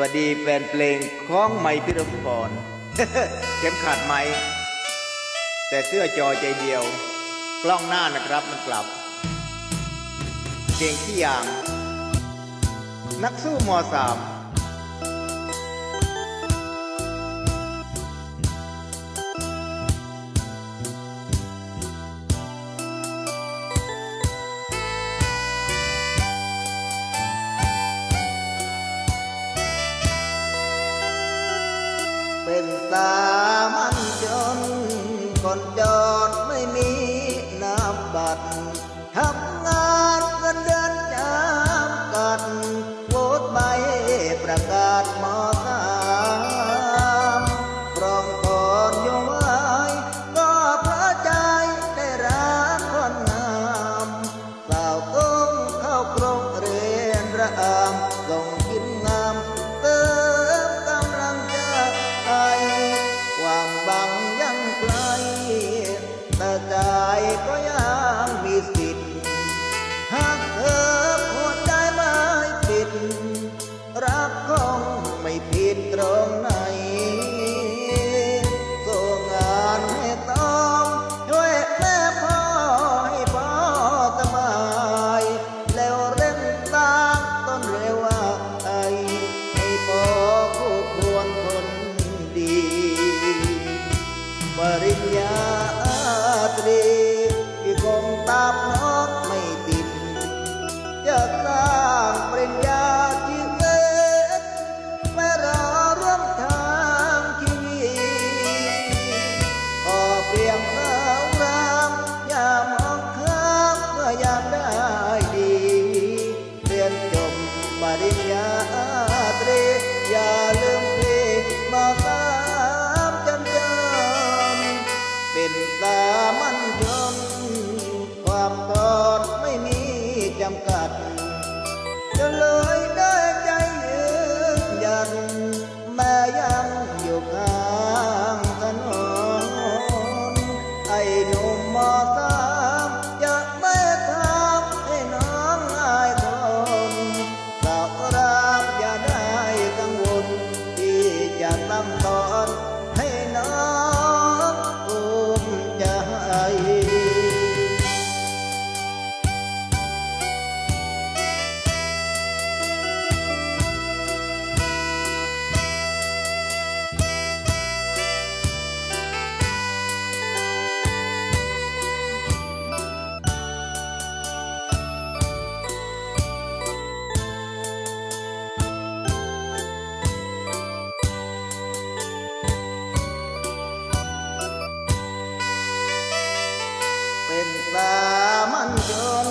วัสดีแฟนเพลงของไมพิรมพรเข็มขาดไหมแต่เสื้อจอใจเดียว กล้องหน้านะครับมันกลับ เก่งที่อย่าง นักสู้มอสาม tanto Girl,